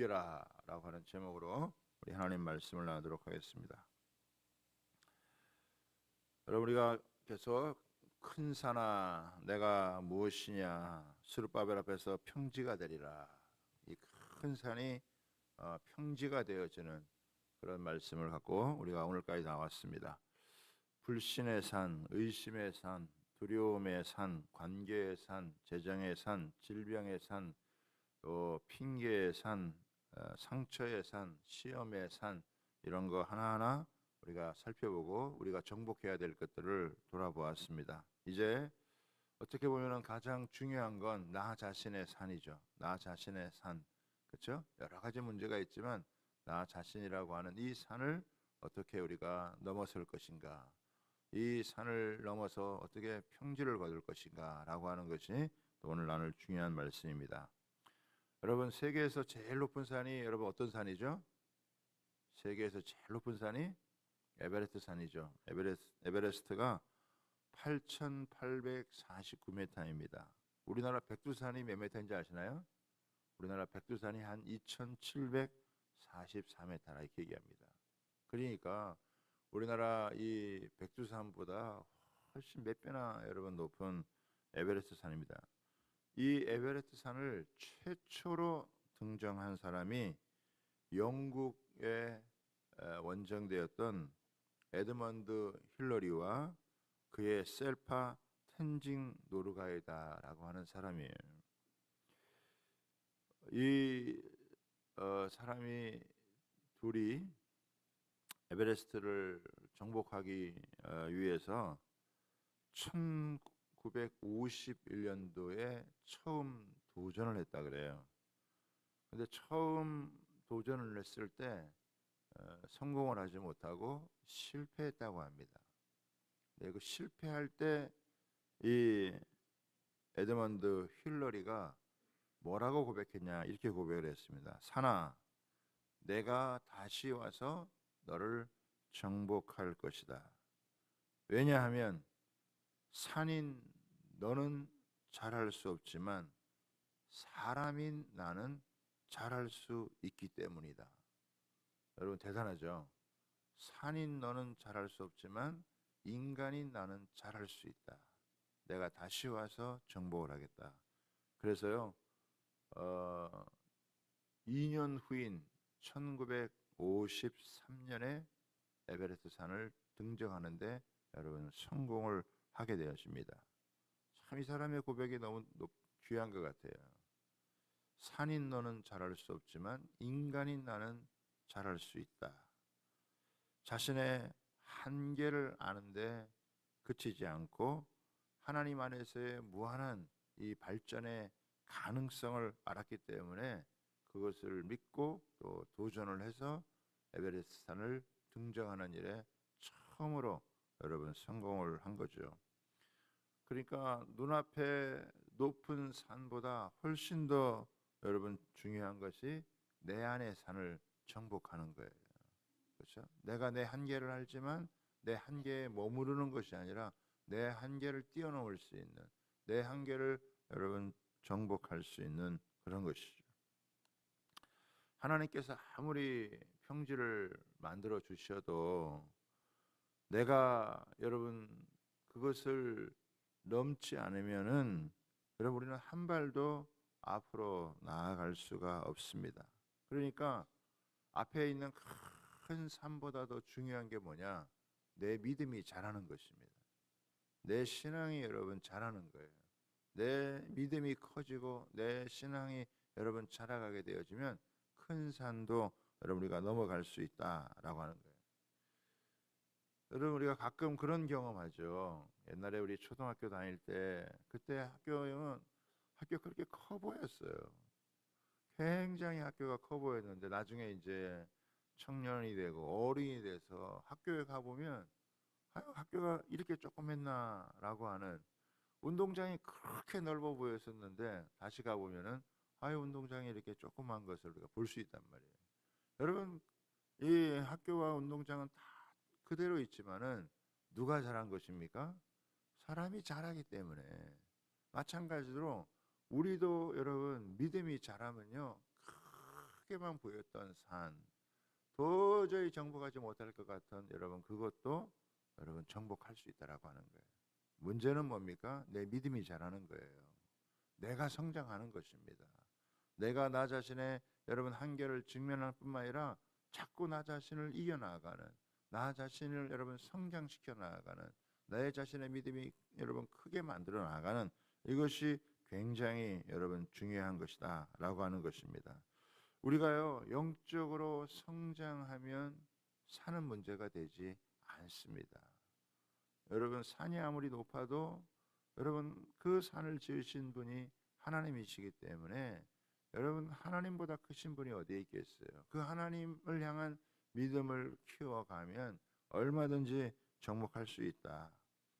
옮겨라라고 하는 제목으로 우리 하나님 말씀을 나누도록 하겠습니다. 여러분 우리가 계속 큰 산아 내가 무엇이냐 수르바벨 앞에서 평지가 되리라 이 큰 산이 어, 평지가 되어지는 그런 말씀을 갖고 우리가 오늘까지 나왔습니다. 불신의 산, 의심의 산, 두려움의 산, 관계의 산, 재정의 산, 질병의 산, 또 핑계의 산, 어, 상처의 산, 시험의 산 이런 거 하나하나 우리가 살펴보고 우리가 정복해야 될 것들을 돌아보았습니다. 이제 어떻게 보면은 가장 중요한 건 나 자신의 산이죠. 나 자신의 산. 그렇죠? 여러 가지 문제가 있지만 나 자신이라고 하는 이 산을 어떻게 우리가 넘어설 것인가? 이 산을 넘어서 어떻게 평지를 거둘 것인가라고 하는 것이 오늘 나눌 중요한 말씀입니다. 여러분 세계에서 제일 높은 산이 여러분 어떤 산이죠? 세계에서 제일 높은 산이 에베레스트 산이죠. 에베레스, 에베레스트가 8,849m입니다. 우리나라 백두산이 몇 m인지 아시나요? 우리나라 백두산이 한 2,744m라 이렇게 얘기합니다. 그러니까 우리나라 이 백두산보다 훨씬 몇 배나 여러분 높은 에베레스트 산입니다. 이 에베레스트 산을 최초로 등정한 사람이 영국의 원정대였던 에드먼드 힐러리와 그의 셀파 텐징 노르가이다라고 하는 사람이에요. 이 어, 사람이 둘이 에베레스트를 정복하기 어, 위해서 1951년도에 처음 도전을 했다 그래요. 근데 처음 도전을 했을 때 어, 성공을 하지 못하고 실패했다고 합니다. 네, 그 실패할 때 이 에드먼드 힐러리가 뭐라고 고백했냐 이렇게 고백을 했습니다. 사나 내가 다시 와서 너를 정복할 것이다. 왜냐하면 산인 너는 잘할 수 없지만 사람인 나는 잘할 수 있기 때문이다. 여러분 대단하죠? 산인 너는 잘할 수 없지만 인간인 나는 잘할 수 있다. 내가 다시 와서 정복을 하겠다. 그래서요, 어, 2년 후인 1953년에 에베레스트 산을 등정하는데 여러분 성공을 하게 되었습니다. 참 이 사람의 고백이 너무 높, 귀한 것 같아요. 산인 너는 잘할 수 없지만 인간인 나는 잘할 수 있다. 자신의 한계를 아는데 그치지 않고 하나님 안에서의 무한한 이 발전의 가능성을 알았기 때문에 그것을 믿고 또 도전을 해서 에베레스트 산을 등정하는 일에 처음으로 여러분 성공을 한 거죠. 그러니까 눈앞에 높은 산보다 훨씬 더 여러분 중요한 것이 내 안의 산을 정복하는 거예요. 그렇죠? 내가 내 한계를 알지만 내 한계에 머무르는 것이 아니라 내 한계를 뛰어넘을 수 있는 내 한계를 여러분 정복할 수 있는 그런 것이죠. 하나님께서 아무리 평지를 만들어 주셔도 내가 여러분 그것을 넘지 않으면은 여러분 우리는 한 발도 앞으로 나아갈 수가 없습니다. 그러니까 앞에 있는 큰 산보다 더 중요한 게 뭐냐? 내 믿음이 자라는 것입니다. 내 신앙이 여러분 자라는 거예요. 내 믿음이 커지고 내 신앙이 여러분 자라가게 되어지면 큰 산도 여러분 우리가 넘어갈 수 있다라고 하는 거예요. 여러분 우리가 가끔 그런 경험하죠. 옛날에 우리 초등학교 다닐 때 그때 학교는 학교 그렇게 커 보였어요. 굉장히 학교가 커 보였는데 나중에 이제 청년이 되고 어른이 돼서 학교에 가 보면 학교가 이렇게 조금 했나라고 하는 운동장이 그렇게 넓어 보였었는데 다시 가 보면은 아유 운동장이 이렇게 조그만 것을 우리가 볼 수 있단 말이에요. 여러분 이 학교와 운동장은 다 그대로 있지만은 누가 잘한 것입니까? 사람이 잘하기 때문에 마찬가지로 우리도 여러분 믿음이 자라면요 크게만 보였던 산 도저히 정복하지 못할 것 같은 여러분 그것도 여러분 정복할 수 있다라고 하는 거예요. 문제는 뭡니까? 내 믿음이 자라는 거예요. 내가 성장하는 것입니다. 내가 나 자신의 여러분 한계를 직면할 뿐만 아니라 자꾸 나 자신을 이겨 나가는 나 자신을 여러분 성장시켜 나가는 내 자신의 믿음이 여러분 크게 만들어 나가는 이것이 굉장히 여러분 중요한 것이다라고 하는 것입니다. 우리가요 영적으로 성장하면 사는 문제가 되지 않습니다. 여러분 산이 아무리 높아도 여러분 그 산을 지으신 분이 하나님이시기 때문에 여러분 하나님보다 크신 분이 어디에 있겠어요? 그 하나님을 향한 믿음을 키워가면 얼마든지 정복할 수 있다.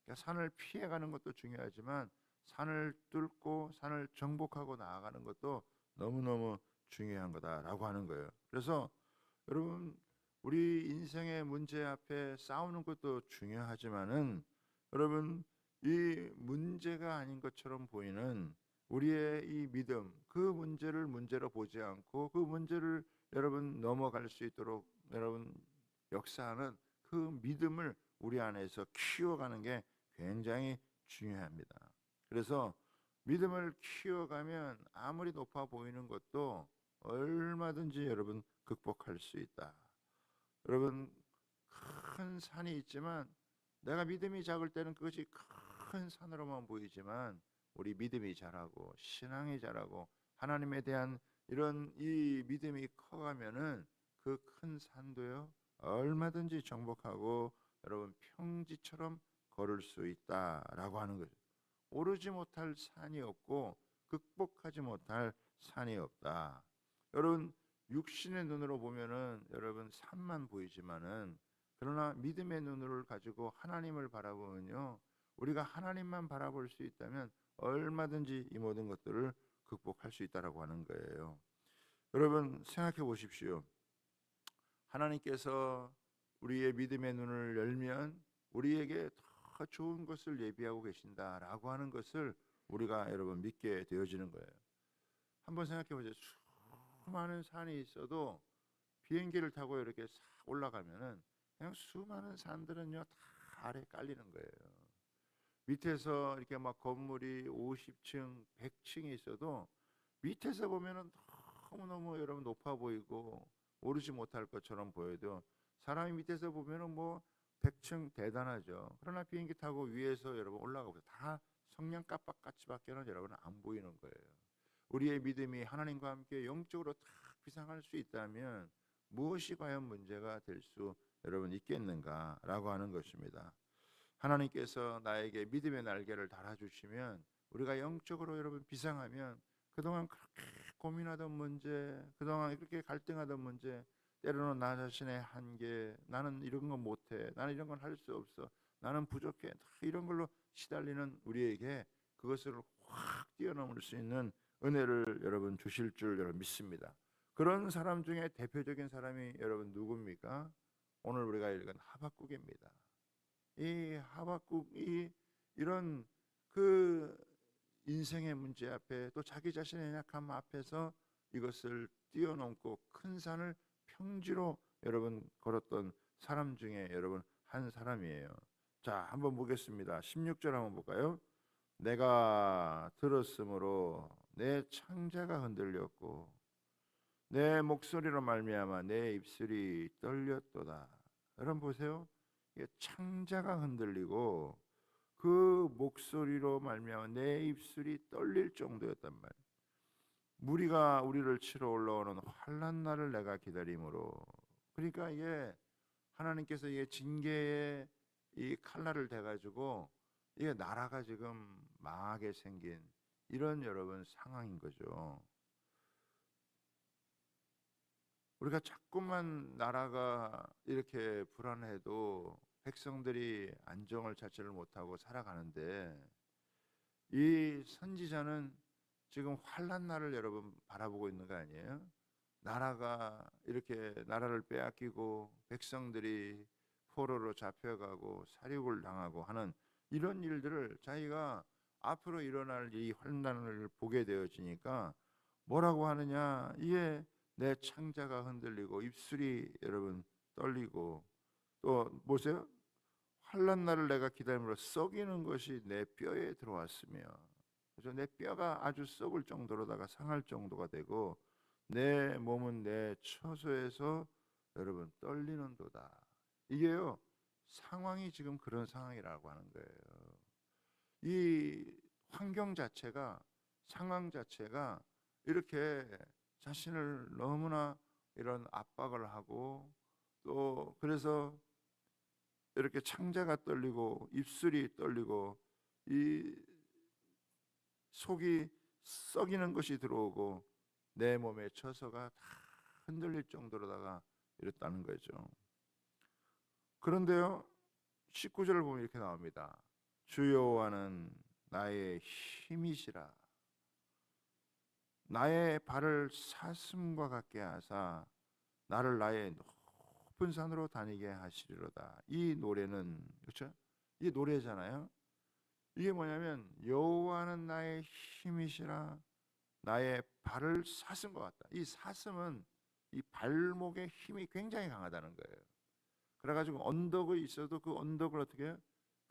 그러니까 산을 피해가는 것도 중요하지만 산을 뚫고 산을 정복하고 나아가는 것도 너무너무 중요한 거다라고 하는 거예요. 그래서 여러분 우리 인생의 문제 앞에 싸우는 것도 중요하지만은 여러분 이 문제가 아닌 것처럼 보이는 우리의 이 믿음 그 문제를 문제로 보지 않고 그 문제를 여러분 넘어갈 수 있도록 여러분 역사하는 그 믿음을 우리 안에서 키워가는 게 굉장히 중요합니다. 그래서 믿음을 키워가면 아무리 높아 보이는 것도 얼마든지 여러분 극복할 수 있다. 여러분 큰 산이 있지만 내가 믿음이 작을 때는 그것이 큰 산으로만 보이지만 우리 믿음이 자라고 신앙이 자라고 하나님에 대한 이런 이 믿음이 커가면은 그 큰 산도요 얼마든지 정복하고 여러분 평지처럼 걸을 수 있다라고 하는 거죠. 오르지 못할 산이 없고 극복하지 못할 산이 없다. 여러분 육신의 눈으로 보면은 여러분 산만 보이지만은 그러나 믿음의 눈을 가지고 하나님을 바라보면요 우리가 하나님만 바라볼 수 있다면 얼마든지 이 모든 것들을 극복할 수 있다라고 하는 거예요. 여러분 생각해 보십시오. 하나님께서 우리의 믿음의 눈을 열면 우리에게 더 좋은 것을 예비하고 계신다라고 하는 것을 우리가 여러분 믿게 되어지는 거예요. 한번 생각해 보세요. 수많은 산이 있어도 비행기를 타고 이렇게 싹 올라가면은 그냥 수많은 산들은요 다 아래 깔리는 거예요. 밑에서 이렇게 막 건물이 50층, 100층이 있어도 밑에서 보면은 너무너무 여러분 높아 보이고 오르지 못할 것처럼 보여도 사람이 밑에서 보면은 뭐 100층 대단하죠. 그러나 비행기 타고 위에서 여러분 올라가고 다 성냥 깜빡같이밖에는 여러분 안 보이는 거예요. 우리의 믿음이 하나님과 함께 영적으로 다 비상할 수 있다면 무엇이 과연 문제가 될 수 여러분 있겠는가라고 하는 것입니다. 하나님께서 나에게 믿음의 날개를 달아주시면 우리가 영적으로 여러분 비상하면 그동안 그렇게 고민하던 문제, 그동안 그렇게 갈등하던 문제, 때로는 나 자신의 한계, 나는 이런 건 못해, 나는 이런 건 할 수 없어, 나는 부족해, 다 이런 걸로 시달리는 우리에게 그것을 확 뛰어넘을 수 있는 은혜를 여러분 주실 줄 여러분 믿습니다. 그런 사람 중에 대표적인 사람이 여러분 누굽니까? 오늘 우리가 읽은 하박국입니다. 이 하박국이 이런 그 인생의 문제 앞에 또 자기 자신의 약함 앞에서 이것을 뛰어넘고 큰 산을 평지로 여러분 걸었던 사람 중에 여러분 한 사람이에요. 자, 한번 보겠습니다. 16절 한번 볼까요? 내가 들었으므로 내 창자가 흔들렸고 내 목소리로 말미암아 내 입술이 떨렸도다. 여러분 보세요. 창자가 흔들리고 그 목소리로 말미암아 내 입술이 떨릴 정도였단 말이에요. 무리가 우리를 치러 올라오는 환란 날을 내가 기다림으로. 그러니까 이게 하나님께서 이게 징계의 이 칼날을 대 가지고 이게 나라가 지금 망하게 생긴 이런 여러분 상황인 거죠. 우리가 자꾸만 나라가 이렇게 불안해도 백성들이 안정을 찾지를 못하고 살아가는데 이 선지자는 지금 환란 날을 여러분 바라보고 있는 거 아니에요? 나라가 이렇게 나라를 빼앗기고 백성들이 포로로 잡혀가고 사륙을 당하고 하는 이런 일들을 자기가 앞으로 일어날 이 환란을 보게 되어지니까 뭐라고 하느냐 이게 내 창자가 흔들리고 입술이 여러분 떨리고 또 보세요. 환란 날을 내가 기다림으로 썩이는 것이 내 뼈에 들어왔으며 그래서 내 뼈가 아주 썩을 정도로다가 상할 정도가 되고 내 몸은 내 처소에서 여러분 떨리는도다. 이게요 상황이 지금 그런 상황이라고 하는 거예요. 이 환경 자체가 상황 자체가 이렇게 자신을 너무나 이런 압박을 하고 또 그래서 이렇게 창자가 떨리고 입술이 떨리고 이 속이 썩이는 것이 들어오고 내 몸의 처서가 다 흔들릴 정도로다가 이랬다는 거죠. 그런데요. 19절을 보면 이렇게 나옵니다. 주여와는 나의 힘이시라. 나의 발을 사슴과 같게 하사 나를 나의 높은 산으로 다니게 하시리로다. 이 노래는 그렇죠? 이 노래잖아요. 이게 뭐냐면 여호와는 나의 힘이시라 나의 발을 사슴과 같다. 이 사슴은 이 발목의 힘이 굉장히 강하다는 거예요. 그래가지고 언덕이 있어도 그 언덕을 어떻게 해요?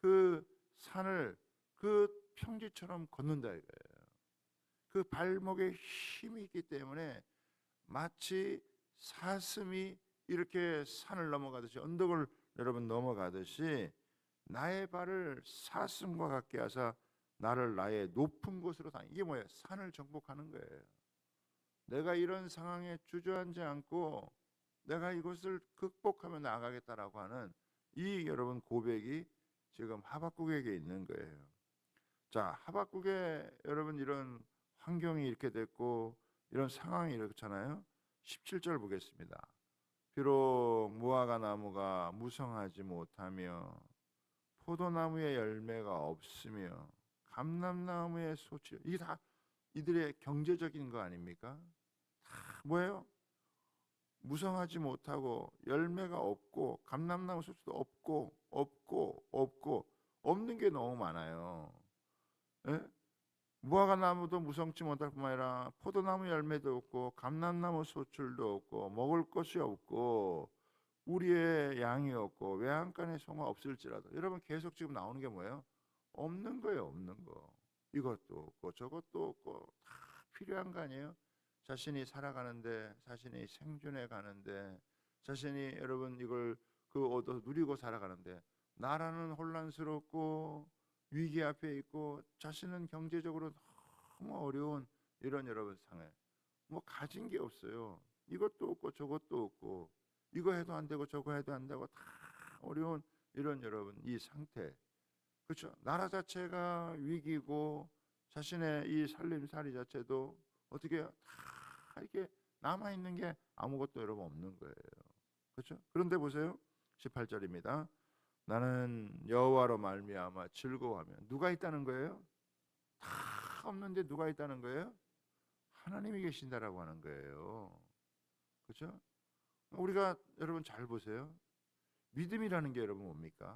그 산을 그 평지처럼 걷는다 이거예요. 그 발목에 힘이 있기 때문에 마치 사슴이 이렇게 산을 넘어가듯이 언덕을 여러분 넘어가듯이 나의 발을 사슴과 같게 하사 나를 나의 높은 곳으로 다 이게 뭐예요? 산을 정복하는 거예요. 내가 이런 상황에 주저앉지 않고 내가 이것을 극복하며 나아가겠다라고 하는 이 여러분 고백이 지금 하박국에게 있는 거예요. 자, 하박국에 여러분 이런 환경이 이렇게 됐고 이런 상황이 이렇잖아요. 17절 보겠습니다. 비록 무화과 나무가 무성하지 못하며 포도나무의 열매가 없으며 감람나무의 소치 이게 다 이들의 경제적인 거 아닙니까? 다 뭐예요? 무성하지 못하고 열매가 없고 감람나무 소치도 없고 없고 없고 없는 게 너무 많아요. 예? 무화과 나무도 무성치 못할 뿐만 아니라 포도나무 열매도 없고 감람나무 소출도 없고 먹을 것이 없고 우리의 양이 없고 외양간의 소가 없을지라도 여러분 계속 지금 나오는 게 뭐예요? 없는 거예요, 없는 거. 이것도 없고 저것도 없고 다 필요한 거 아니에요? 자신이 살아가는데 자신이 생존해 가는데 자신이 여러분 이걸 그 얻어 누리고 살아가는데 나라는 혼란스럽고 위기 앞에 있고 자신은 경제적으로 너무 어려운 이런 여러분 상해 뭐 가진 게 없어요. 이것도 없고 저것도 없고 이거 해도 안 되고 저거 해도 안 되고 다 어려운 이런 여러분 이 상태 그렇죠. 나라 자체가 위기고 자신의 이 살림살이 자체도 어떻게 다 이렇게 남아 있는 게 아무것도 여러분 없는 거예요. 그렇죠? 그런데 보세요. 18절입니다. 나는 여호와로 말미암아 즐거워하며 누가 있다는 거예요? 다 없는데 누가 있다는 거예요? 하나님이 계신다라고 하는 거예요. 그렇죠? 우리가 여러분 잘 보세요. 믿음이라는 게 여러분 뭡니까?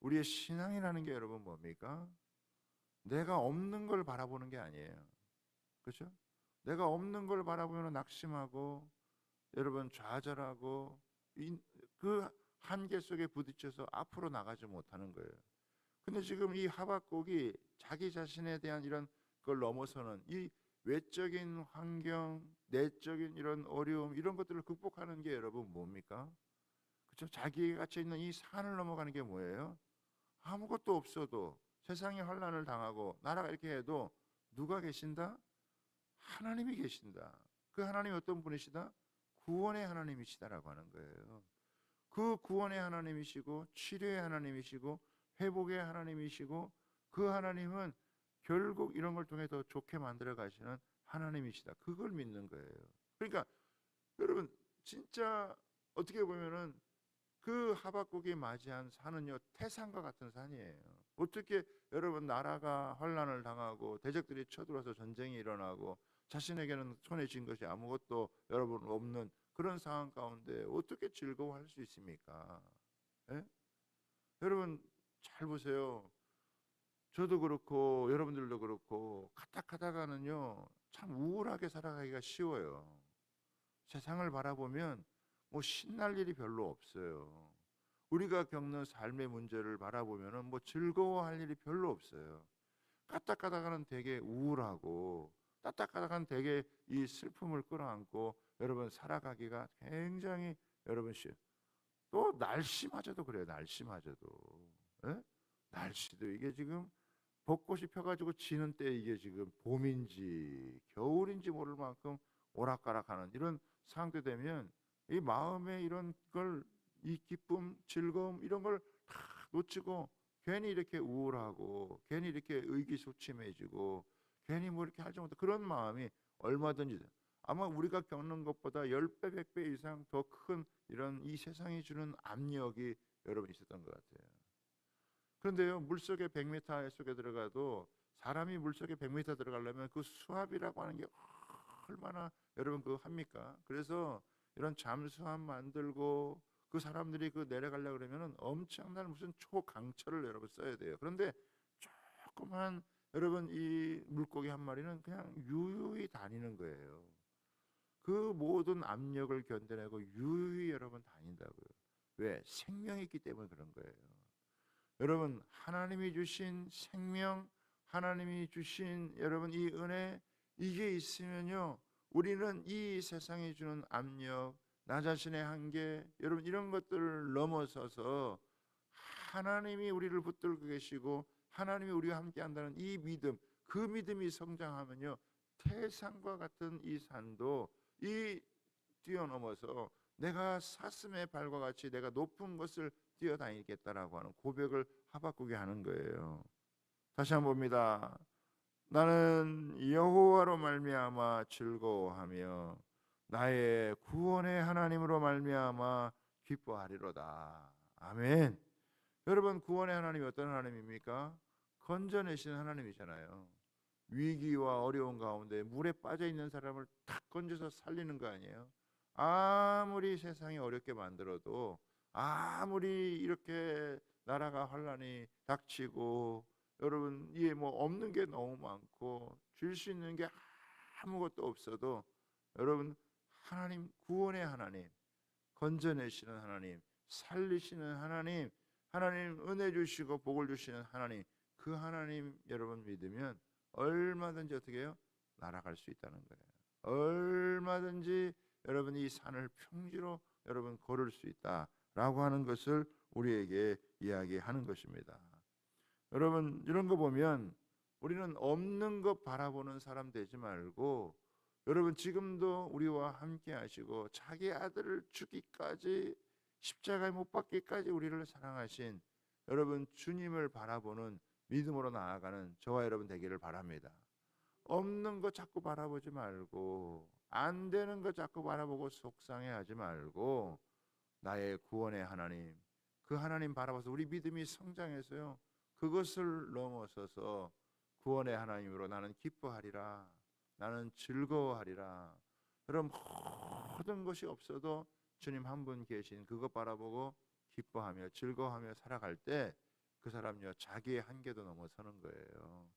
우리의 신앙이라는 게 여러분 뭡니까? 내가 없는 걸 바라보는 게 아니에요. 그렇죠? 내가 없는 걸 바라보면 낙심하고 여러분 좌절하고 그 한계 속에 부딪혀서 앞으로 나가지 못하는 거예요. 근데 지금 이 하박국이 자기 자신에 대한 이런 걸 넘어서는 이 외적인 환경, 내적인 이런 어려움 이런 것들을 극복하는 게 여러분 뭡니까? 그렇죠? 자기가 갇혀 있는 이 산을 넘어가는 게 뭐예요? 아무것도 없어도 세상에 환란을 당하고 나라가 이렇게 해도 누가 계신다? 하나님이 계신다. 그 하나님이 어떤 분이시다? 구원의 하나님이시다라고 하는 거예요. 그 구원의 하나님이시고 치료의 하나님이시고 회복의 하나님이시고 그 하나님은 결국 이런 걸 통해 더 좋게 만들어 가시는 하나님이시다. 그걸 믿는 거예요. 그러니까 여러분 진짜 어떻게 보면은 그 하박국이 맞이한 산은요 태산과 같은 산이에요. 어떻게 여러분 나라가 환란을 당하고 대적들이 쳐들어서 전쟁이 일어나고 자신에게는 손에 쥔 것이 아무것도 여러분 없는 그런 상황 가운데 어떻게 즐거워할 수 있습니까? 예? 여러분 잘 보세요. 저도 그렇고 여러분들도 그렇고 카타카다가는요 참 우울하게 살아가기가 쉬워요. 세상을 바라보면 뭐 신날 일이 별로 없어요. 우리가 겪는 삶의 문제를 바라보면은 뭐 즐거워할 일이 별로 없어요. 까딱까딱하는 되게 우울하고 따딱까딱한 되게 이 슬픔을 끌어안고 여러분 살아가기가 굉장히 여러분 씨. 또 날씨마저도 그래요. 날씨마저도. 예? 날씨도 이게 지금 벚꽃이 펴가지고 지는 때 이게 지금 봄인지 겨울인지 모를 만큼 오락가락하는 이런 상태 되면 이 마음에 이런 걸 이 기쁨, 즐거움 이런 걸 다 놓치고 괜히 이렇게 우울하고 괜히 이렇게 의기소침해지고 괜히 뭐 이렇게 하지 못해 그런 마음이 얼마든지 돼. 아마 우리가 겪는 것보다 10배, 100배 이상 더 큰 이런 이 세상이 주는 압력이 여러분 있었던 것 같아요. 그런데요, 물속에 100m 속에 들어가도 사람이 물속에 100m 들어가려면 그 수압이라고 하는 게 얼마나 여러분 그거 합니까? 그래서 이런 잠수함 만들고 그 사람들이 그 내려가려 그러면은 엄청난 무슨 초강철을 여러분 써야 돼요. 그런데 조그만 여러분 이 물고기 한 마리는 그냥 유유히 다니는 거예요. 그 모든 압력을 견뎌내고 유유히 여러분 다닌다고요. 왜? 생명이 있기 때문에 그런 거예요. 여러분 하나님이 주신 생명, 하나님이 주신 여러분 이 은혜 이게 있으면요. 우리는 이 세상이 주는 압력, 나 자신의 한계, 여러분 이런 것들을 넘어서서 하나님이 우리를 붙들고 계시고 하나님이 우리와 함께 한다는 이 믿음, 그 믿음이 성장하면요. 태산과 같은 이 산도 이 뛰어넘어서 내가 사슴의 발과 같이 내가 높은 것을 뛰어다니겠다라고 하는 고백을 하바꾸게 하는 거예요. 다시 한번 봅니다. 나는 여호와로 말미암아 즐거워하며 나의 구원의 하나님으로 말미암아 기뻐하리로다. 아멘. 여러분 구원의 하나님이 어떤 하나님입니까? 건져내시는 하나님이잖아요. 위기와 어려운 가운데 물에 빠져 있는 사람을 탁 건져서 살리는 거 아니에요? 아무리 세상이 어렵게 만들어도 아무리 이렇게 나라가 혼란이 닥치고 여러분 이게 뭐 없는 게 너무 많고 줄 수 있는 게 아무것도 없어도 여러분 하나님 구원의 하나님 건져내시는 하나님 살리시는 하나님 하나님 은혜 주시고 복을 주시는 하나님 그 하나님 여러분 믿으면 얼마든지 어떻게 해요? 날아갈 수 있다는 거예요. 얼마든지 여러분 이 산을 평지로 여러분 걸을 수 있다라고 하는 것을 우리에게 이야기하는 것입니다. 여러분 이런 거 보면 우리는 없는 것 바라보는 사람 되지 말고 여러분 지금도 우리와 함께 하시고 자기 아들을 주기까지 십자가에 못 박기까지 우리를 사랑하신 여러분 주님을 바라보는 믿음으로 나아가는 저와 여러분 되기를 바랍니다. 없는 거 자꾸 바라보지 말고 안 되는 거 자꾸 바라보고 속상해하지 말고 나의 구원의 하나님 그 하나님 바라봐서 우리 믿음이 성장해서요 그것을 넘어서서 구원의 하나님으로 나는 기뻐하리라 나는 즐거워하리라 그럼 모든 것이 없어도 주님 한 분 계신 그것 바라보고 기뻐하며 즐거워하며 살아갈 때 그 사람요 자기의 한계도 넘어서는 거예요.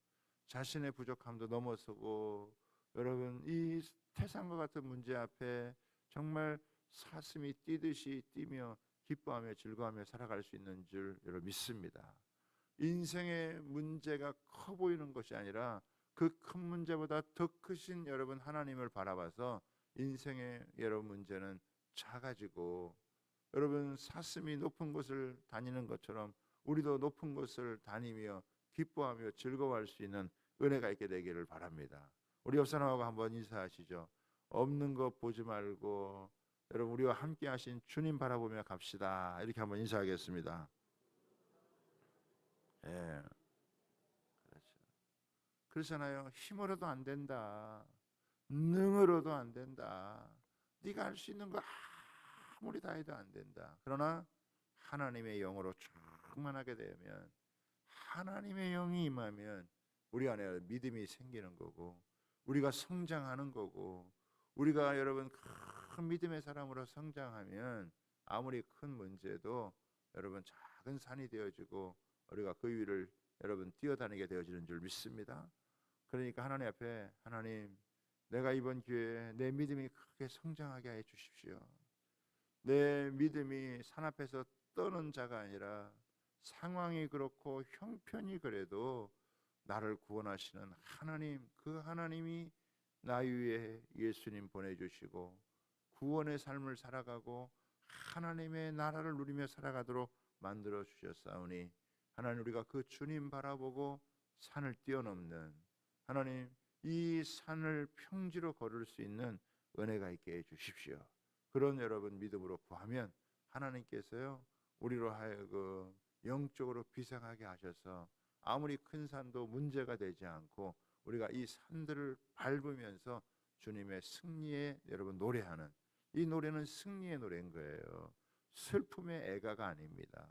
자신의 부족함도 넘어서고 여러분 이 태산과 같은 문제 앞에 정말 사슴이 뛰듯이 뛰며 기뻐하며 즐거워하며 살아갈 수 있는 줄 여러분 믿습니다. 인생의 문제가 커 보이는 것이 아니라 그 큰 문제보다 더 크신 여러분 하나님을 바라봐서 인생의 여러분 문제는 작아지고 여러분 사슴이 높은 곳을 다니는 것처럼 우리도 높은 곳을 다니며 기뻐하며 즐거워할 수 있는 은혜가 있게 되기를 바랍니다. 우리 옆 사람하고 한번 인사하시죠. 없는 것 보지 말고 여러분 우리와 함께 하신 주님 바라보며 갑시다. 이렇게 한번 인사하겠습니다. 예. 그렇죠. 그렇잖아요. 힘으로도 안 된다. 능으로도 안 된다. 네가 할 수 있는 거 아무리 다 해도 안 된다. 그러나 하나님의 영으로 충만하게 되면 하나님의 영이 임하면 우리 안에 믿음이 생기는 거고 우리가 성장하는 거고 우리가 여러분 큰 믿음의 사람으로 성장하면 아무리 큰 문제도 여러분 작은 산이 되어지고 우리가 그 위를 여러분 뛰어다니게 되어지는 줄 믿습니다. 그러니까 하나님 앞에 하나님 내가 이번 기회에 내 믿음이 크게 성장하게 해 주십시오. 내 믿음이 산 앞에서 떠는 자가 아니라 상황이 그렇고 형편이 그래도 나를 구원하시는 하나님 그 하나님이 나 위에 예수님 보내주시고 구원의 삶을 살아가고 하나님의 나라를 누리며 살아가도록 만들어 주셨사오니 하나님 우리가 그 주님 바라보고 산을 뛰어넘는 하나님 이 산을 평지로 걸을 수 있는 은혜가 있게 해 주십시오. 그런 여러분 믿음으로 구하면 하나님께서요 우리로 하여금 영적으로 비상하게 하셔서 아무리 큰 산도 문제가 되지 않고 우리가 이 산들을 밟으면서 주님의 승리에 여러분 노래하는 이 노래는 승리의 노래인 거예요. 슬픔의 애가가 아닙니다.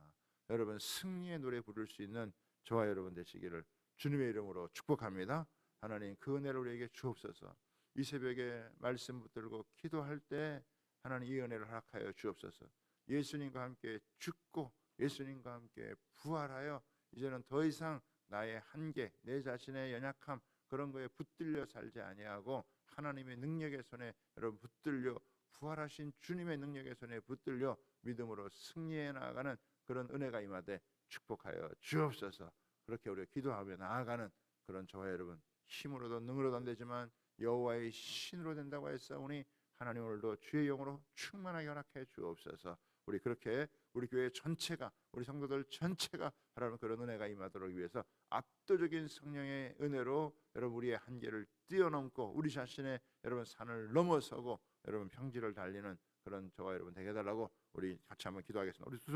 여러분 승리의 노래 부를 수 있는 저와 여러분 되시기를 주님의 이름으로 축복합니다. 하나님 그 은혜를 우리에게 주옵소서. 이 새벽에 말씀 붙들고 기도할 때 하나님 이 은혜를 허락하여 주옵소서. 예수님과 함께 죽고 예수님과 함께 부활하여 이제는 더 이상 나의 한계, 내 자신의 연약함 그런 거에 붙들려 살지 아니하고 하나님의 능력의 손에 여러분 붙들려 부활하신 주님의 능력의 손에 붙들려 믿음으로 승리해 나아가는 그런 은혜가 임하되 축복하여 주옵소서. 그렇게 우리가 기도하며 나아가는 그런 저와 여러분 힘으로도 능으로도 안 되지만 여호와의 신으로 된다고 했사오니 하나님 오늘도 주의 영으로 충만하게 허락해 주옵소서. 우리 그렇게 우리 교회 전체가 우리 성도들 전체가 하나님 그런 은혜가 임하도록 위해서 압도적인 성령의 은혜로 여러분 우리의 한계를 뛰어넘고 우리 자신의 여러분 산을 넘어서고 여러분 평지를 달리는 그런 저와 여러분 되게 해달라고 우리 같이 한번 기도하겠습니다. 우리 두손